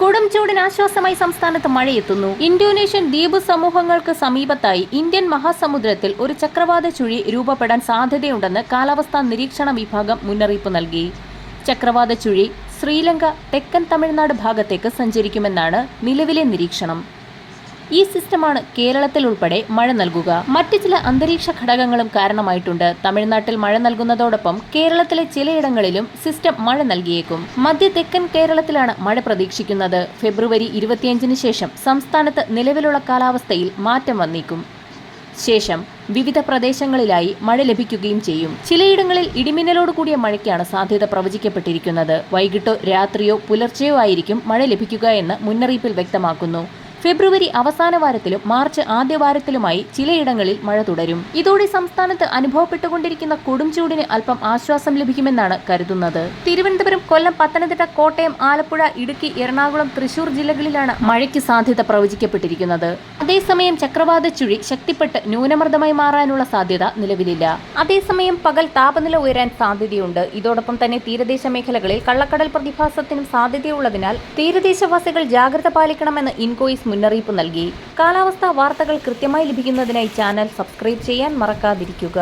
കൊടും ചൂടിന് ആശ്വാസമായി സംസ്ഥാനത്ത് മഴയെത്തുന്നു. ഇന്തോനേഷ്യൻ ദ്വീപ് സമൂഹങ്ങൾക്ക് സമീപത്തായി ഇന്ത്യൻ മഹാസമുദ്രത്തിൽ ഒരു ചക്രവാത ചുഴി രൂപപ്പെടാൻ സാധ്യതയുണ്ടെന്ന് കാലാവസ്ഥാ നിരീക്ഷണ വിഭാഗം മുന്നറിയിപ്പ് നൽകി. ചക്രവാത ചുഴി ശ്രീലങ്ക തെക്കൻ തമിഴ്നാട് ഭാഗത്തേക്ക് സഞ്ചരിക്കുമെന്നാണ് നിലവിലെ നിരീക്ഷണം. ഈ സിസ്റ്റമാണ് കേരളത്തിൽ ഉൾപ്പെടെ മഴ നൽകുക. മറ്റ് ചില അന്തരീക്ഷ ഘടകങ്ങളും കാരണമായിട്ടുണ്ട്. തമിഴ്നാട്ടിൽ മഴ നൽകുന്നതോടൊപ്പം കേരളത്തിലെ ചിലയിടങ്ങളിലും സിസ്റ്റം മഴ നൽകിയേക്കും. മധ്യ തെക്കൻ കേരളത്തിലാണ് മഴ പ്രതീക്ഷിക്കുന്നത്. ഫെബ്രുവരി ഇരുപത്തിയഞ്ചിന് ശേഷം സംസ്ഥാനത്ത് നിലവിലുള്ള കാലാവസ്ഥയിൽ മാറ്റം വന്നേക്കും. ശേഷം വിവിധ പ്രദേശങ്ങളിലായി മഴ ലഭിക്കുകയും ചെയ്യും. ചിലയിടങ്ങളിൽ ഇടിമിന്നലോട് കൂടിയ മഴയ്ക്കാണ് സാധ്യത പ്രവചിക്കപ്പെട്ടിരിക്കുന്നത്. വൈകിട്ടോ രാത്രിയോ പുലർച്ചെയോ ആയിരിക്കും മഴ ലഭിക്കുക എന്ന് മുന്നറിയിപ്പിൽ വ്യക്തമാക്കുന്നു. ഫെബ്രുവരി അവസാന വാരത്തിലും മാർച്ച് ആദ്യ വാരത്തിലുമായി ചിലയിടങ്ങളിൽ മഴ തുടരും. ഇതോടെ സംസ്ഥാനത്ത് അനുഭവപ്പെട്ടുകൊണ്ടിരിക്കുന്ന കൊടുംചൂടിന് അല്പം ആശ്വാസം ലഭിക്കുമെന്നാണ് കരുതുന്നത്. തിരുവനന്തപുരം കൊല്ലം പത്തനംതിട്ട കോട്ടയം ആലപ്പുഴ ഇടുക്കി എറണാകുളം തൃശൂർ ജില്ലകളിലാണ് മഴയ്ക്ക് സാധ്യത പ്രവചിക്കപ്പെട്ടിരിക്കുന്നത്. അതേസമയം ചക്രവാത ചുഴി ശക്തിപ്പെട്ട് ന്യൂനമർദ്ദമായി മാറാനുള്ള സാധ്യത നിലവിലില്ല. അതേസമയം പകൽ താപനില ഉയരാൻ സാധ്യതയുണ്ട്. ഇതോടൊപ്പം തന്നെ തീരദേശ മേഖലകളിൽ കള്ളക്കടൽ പ്രതിഭാസത്തിനും സാധ്യതയുള്ളതിനാൽ തീരദേശവാസികൾ ജാഗ്രത പാലിക്കണമെന്ന് ഇൻകോയിസ് മുന്നറിയിപ്പ് നൽകി. കാലാവസ്ഥാ വാർത്തകൾ കൃത്യമായി ലഭിക്കുന്നതിനായി ചാനൽ സബ്സ്ക്രൈബ് ചെയ്യാൻ മറക്കാതിരിക്കുക.